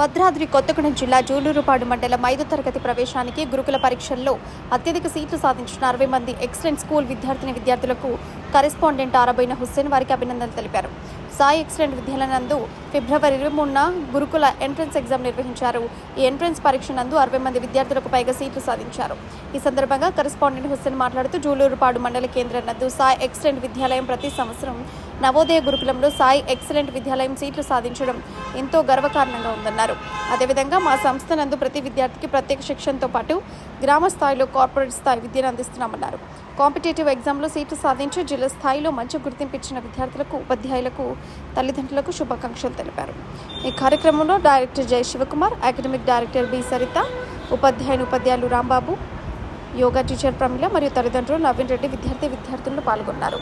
భద్రాద్రి కొత్తగూడెం జిల్లా జూలూరుపాడు మండలం ఐదో తరగతి ప్రవేశానికి గురుకుల పరీక్షల్లో అత్యధిక సీట్లు సాధించిన అరవై మంది ఎక్సలెంట్ స్కూల్ విద్యార్థిని విద్యార్థులకు కరెస్పాండెంట్ ఆరబోయిన హుస్సేన్ వారికి అభినందనలు తెలిపారు. సాయి ఎక్సలెంట్ విద్యాలయ నందు ఫిబ్రవరి ఇరవై మూడున గురుకుల ఎంట్రన్స్ ఎగ్జామ్ నిర్వహించారు. ఈ ఎంట్రన్స్ పరీక్ష నందు అరవై మంది విద్యార్థులకు పైగా సీట్లు సాధించారు. ఈ సందర్భంగా కరెస్పాండెంట్ హుస్సేన్ మాట్లాడుతూ జూలూరుపాడు మండల కేంద్రం నందు సాయి ఎక్సలెంట్ విద్యాలయం ప్రతి సంవత్సరం నవోదయ గురుకులంలో సాయి ఎక్సలెంట్ విద్యాలయం సీట్లు సాధించడం ఎంతో గర్వకారణంగా ఉందన్నారు. అదేవిధంగా మా సంస్థ నందు ప్రతి విద్యార్థికి ప్రత్యేక శిక్షణతో పాటు గ్రామ స్థాయిలో కార్పొరేట్ స్థాయి విద్యను అందిస్తున్నామన్నారు. కాంపిటేటివ్ ఎగ్జామ్లో సీట్లు సాధించి జిల్లా స్థాయిలో మంచి గుర్తింపు ఇచ్చిన విద్యార్థులకు ఉపాధ్యాయులకు తల్లిదండ్రులకు శుభాకాంక్షలు తెలిపారు. ఈ కార్యక్రమంలో director Jai Shivakumar academic director B Saritha ఉపాధ్యాయుని ఉపాధ్యాయులు రాంబాబు యోగా టీచర్ ప్రమిళ మరియు తల్లిదండ్రులు నవీన్ రెడ్డి విద్యార్థి విద్యార్థులు పాల్గొన్నారు.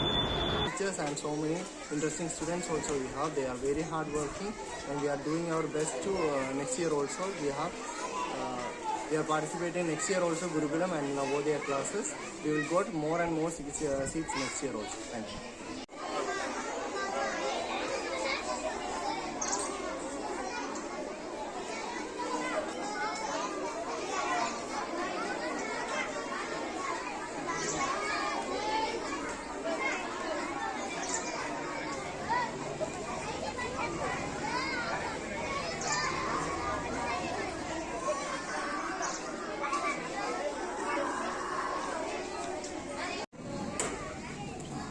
Teachers and so many interesting students also we have. They are very hard working and we are doing our best to uh, next year also we have uh, we are participating next year also gurukulam and navodaya classes. We will got more and more seats, uh, seats next year also. Thank you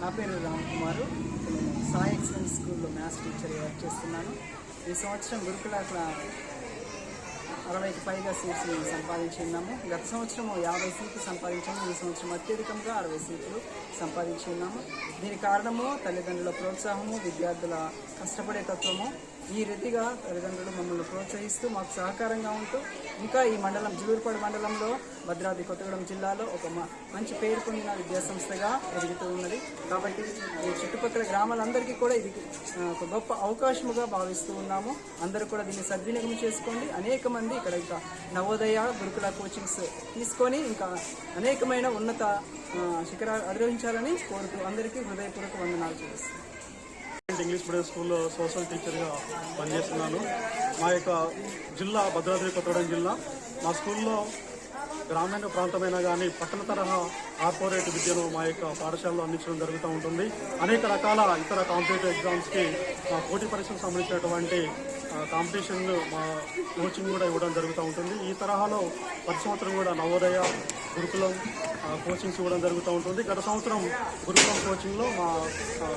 నా పేరు రామ్ కుమారు. నేను Sai excellence స్కూల్లో maths teacher work చేస్తున్నాను. ఈ సంవత్సరం గురుకుల అరవైకి పైగా సీట్స్ సంపాదించి ఉన్నాము. గత సంవత్సరం యాభై సీట్లు సంపాదించాము. ఈ సంవత్సరం అత్యధికంగా అరవై సీట్లు సంపాదించి ఉన్నాము. దీని కారణము తల్లిదండ్రుల ప్రోత్సాహము విద్యార్థుల కష్టపడే తత్వము ఈ రీతిగా తల్లిదండ్రులు మమ్మల్ని ప్రోత్సహిస్తూ మాకు సహకారంగా ఉంటూ ఇంకా ఈ మండలం జులూరుపాడు మండలంలో భద్రాద్రి కొత్తగూడెం జిల్లాలో ఒక మ- మంచి పేరు పొందిన విద్యాసంస్థగా ఎదుగుతూ ఉన్నది. కాబట్టి ఈ చుట్టుపక్కల గ్రామాలందరికీ కూడా ఇది ఒక గొప్ప అవకాశముగా భావిస్తూ ఉన్నాము. అందరూ కూడా దీన్ని సద్వినియోగం చేసుకోండి. అనేక మంది ఇక్కడ ఇంకా నవోదయ గురుకుల కోచింగ్స్ తీసుకొని ఇంకా అనేకమైన ఉన్నత శిఖరాలు అధిరోహించాలని కోరుతూ అందరికీ హృదయపూర్వక వందనాలు గవర్నమెంట్ ఇంగ్లీష్ మీడియం స్కూల్లో సోషల్ టీచర్గా పనిచేస్తున్నాను. మా యొక్క జిల్లా భద్రాద్రి కొత్తగూడెం జిల్లా. మా స్కూల్లో గ్రామీణ ప్రాంతమైనా కానీ పట్టణ తరహా కార్పొరేట్ విద్యను మా యొక్క పాఠశాలలో అందించడం జరుగుతూ ఉంటుంది. అనేక రకాల ఇతర కాంపిటేటివ్ ఎగ్జామ్స్కి పోటీ పరీక్షలకు సంబంధించినటువంటి కాంపిటీషన్ మా కోచింగ్ కూడా ఇవ్వడం జరుగుతూ ఉంటుంది. ఈ తరహాలో ప్రతి సంవత్సరం కూడా నవోదయ గురుకులం కోచింగ్స్ ఇవ్వడం జరుగుతూ ఉంటుంది. గత సంవత్సరం గురుకులం కోచింగ్లో మా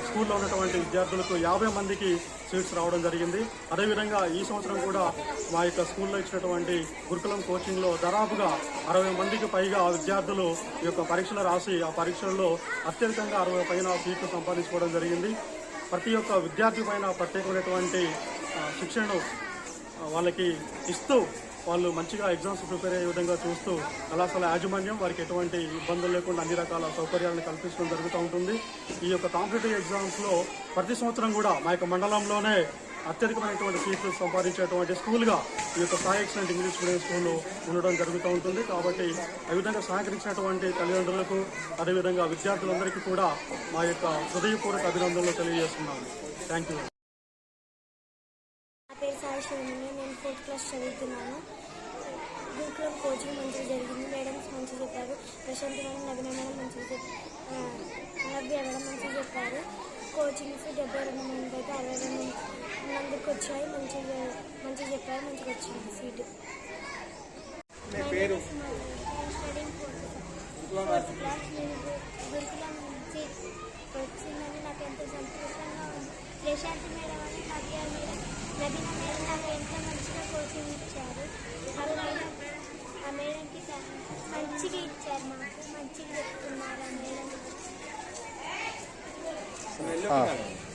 స్కూల్లో ఉన్నటువంటి విద్యార్థులకు యాభై మందికి సీట్స్ రావడం జరిగింది. అదేవిధంగా ఈ సంవత్సరం కూడా మా యొక్క స్కూల్లో ఇచ్చినటువంటి గురుకులం కోచింగ్లో దాదాపుగా అరవై మందికి పైగా విద్యార్థులు ఈ యొక్క పరీక్షలు రాసి ఆ పరీక్షల్లో అత్యధికంగా అరవై పైన సీట్లు సంపాదించుకోవడం జరిగింది. ప్రతి ఒక్క విద్యార్థి పైన ప్రత్యేకమైనటువంటి శిక్షణను వాళ్ళకి ఇస్తూ వాళ్ళు మంచిగా ఎగ్జామ్స్ ప్రిపేర్ అయ్యే విధంగా చూస్తూ కళాశాల యాజమాన్యం వారికి ఎటువంటి ఇబ్బందులు లేకుండా అన్ని రకాల సౌకర్యాలను కల్పించడం జరుగుతూ ఉంటుంది. ఈ యొక్క కాంపిటేటివ్ ఎగ్జామ్స్లో ప్రతి సంవత్సరం కూడా మా యొక్క మండలంలోనే అత్యధికమైనటువంటి సీట్లు సంపాదించేటువంటి స్కూల్గా ఈ యొక్క Sai excellent English medium school ఉండడం జరుగుతూ ఉంటుంది. కాబట్టి ఆ విధంగా సహకరించినటువంటి తల్లిదండ్రులకు అదేవిధంగా విద్యార్థులందరికీ కూడా మా యొక్క హృదయపూర్వక అభినందనలు తెలియజేస్తున్నాను. థ్యాంక్ యూ పేరు సాయి శివని నేను ఫోర్త్ క్లాస్ చదువుతున్నాను. గురుకులం కోచింగ్ మంచిగా జరిగింది. మేడమ్స్ మంచిగా చెప్పారు. ప్రశాంత్ మేడం నవీన మేడం మంచిగా చెప్ ఆ, నవ్య మేడం మంచిగా చెప్పారు. కోచింగ్స్ డెబ్బై రెండు మంది అయితే అరవై రెండు మందికి వచ్చాయి. మంచిగా మంచిగా చెప్పారు. మంచిగా వచ్చింది సీటు. ఫోర్త్ క్లాస్ నేను గురుకులం వచ్చిందని నాకు ఎంతో సంతోషంగా ఉంది. ప్రశాంత్ మేడం అని నవ్య మేడం. నవీన మేడం నాకు ఎంతో మంచిగా కోచింగ్ ఇచ్చారు. ఆ మేడం ఆ మేడంకి థా- మంచిగా ఇచ్చారు మాకు మంచిగా చెప్తున్నారు ఆ. మేడం.